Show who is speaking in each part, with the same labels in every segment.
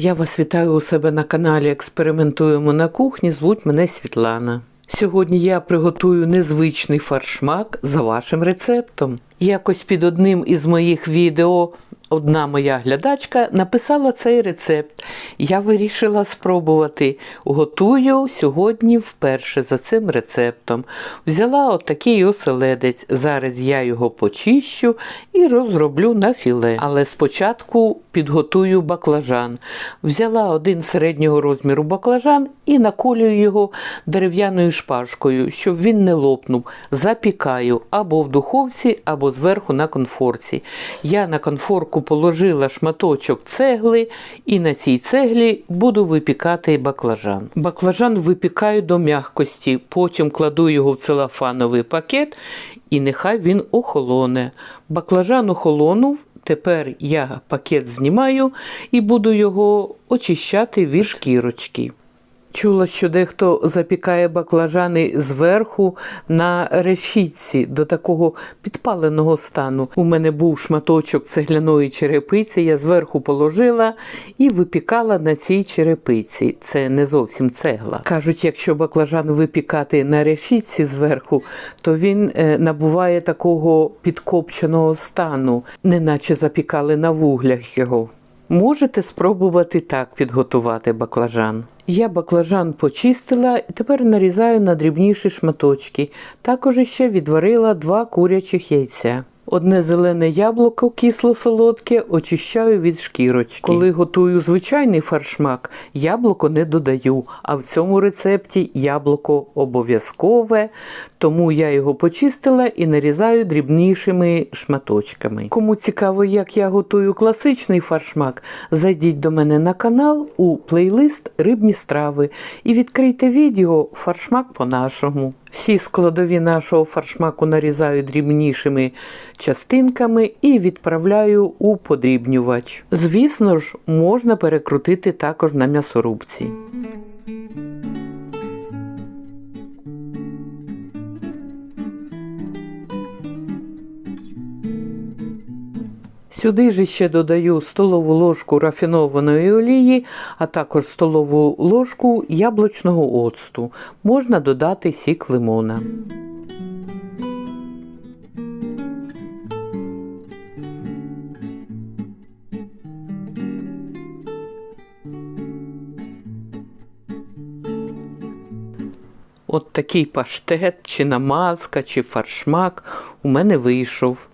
Speaker 1: Я вас вітаю у себе на каналі Експериментуємо на кухні. Звуть мене Світлана. Сьогодні я приготую незвичний фаршмак за вашим рецептом. Якось під одним із моїх відео одна моя глядачка написала цей рецепт. Я вирішила спробувати. Готую сьогодні вперше за цим рецептом. Взяла отакий оселедець. Зараз я його почищу і розроблю на філе. Але спочатку підготую баклажан. Взяла один середнього розміру баклажан і наколюю його дерев'яною шпажкою, щоб він не лопнув. Запікаю або в духовці, або зверху на конфорці. Я на конфорку положила шматочок цегли і на цій цеглі буду випікати баклажан. Баклажан випікаю до м'якості, потім кладу його в целофановий пакет і нехай він охолоне. Баклажан охолонув. Тепер я пакет знімаю і буду його очищати від шкірочки. Чула, що дехто запікає баклажани зверху на решітці до такого підпаленого стану. У мене був шматочок цегляної черепиці, я зверху положила і випікала на цій черепиці. Це не зовсім цегла. Кажуть, якщо баклажан випікати на решітці зверху, то він е, набуває такого підкопченого стану, неначе запікали на вуглях його. Можете спробувати так підготувати баклажан. Я баклажан почистила і тепер нарізаю на дрібніші шматочки. Також ще відварила два курячих яйця. Одне зелене яблуко кисло-солодке очищаю від шкірочки. Коли готую звичайний фаршмак, яблуко не додаю, а в цьому рецепті яблуко обов'язкове, тому я його почистила і нарізаю дрібнішими шматочками. Кому цікаво, як я готую класичний фаршмак, зайдіть до мене на канал у плейлист Рибні страви і відкрийте відео Фаршмак по-нашому. Всі складові нашого фаршмаку нарізаю дрібнішими частинками і відправляю у подрібнювач. Звісно ж, можна перекрутити також на м'ясорубці. Сюди ж ще додаю столову ложку рафінованої олії, а також столову ложку яблучного оцту. Можна додати сік лимона. От такий паштет, чи намазка, чи фаршмак у мене вийшов.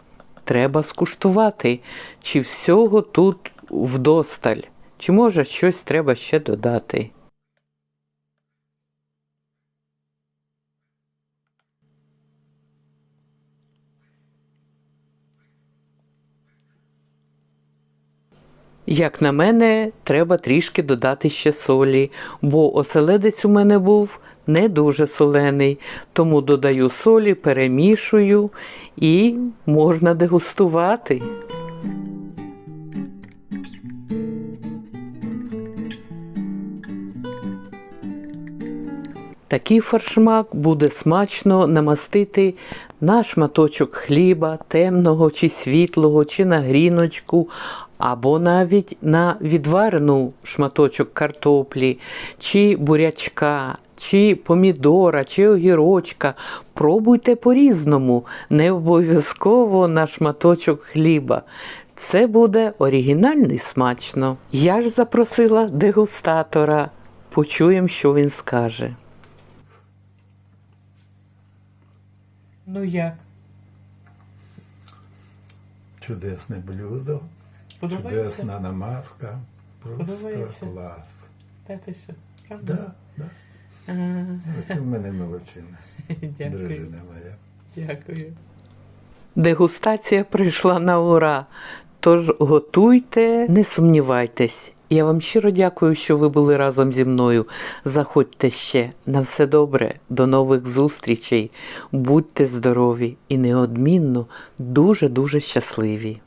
Speaker 1: Треба скуштувати, чи всього тут вдосталь, чи може щось треба ще додати. Як на мене, треба трішки додати ще солі, бо оселедець у мене був не дуже солений, тому додаю солі, перемішую і можна дегустувати. Такий фаршмак буде смачно намастити на шматочок хліба, темного чи світлого, чи на гріночку, або навіть на відварену шматочок картоплі, чи бурячка, чи помідора, чи огірочка. Пробуйте по-різному, не обов'язково на шматочок хліба. Це буде оригінально і смачно. Я ж запросила дегустатора. Почуємо, що він скаже. Ну як?
Speaker 2: Чудесне блюдо,
Speaker 1: Подобається?
Speaker 2: чудесна намазка. Просто
Speaker 1: Подобається?
Speaker 2: клас.
Speaker 1: Та ти що?
Speaker 2: Да, да.
Speaker 1: Ага,
Speaker 2: у мене молодчина.
Speaker 1: Дякую.
Speaker 2: Дружина моя.
Speaker 1: Дякую. Дегустація прийшла на ура. Тож готуйте, не сумнівайтесь. Я вам щиро дякую, що ви були разом зі мною. Заходьте ще. На все добре, до нових зустрічей. Будьте здорові і неодмінно дуже-дуже щасливі.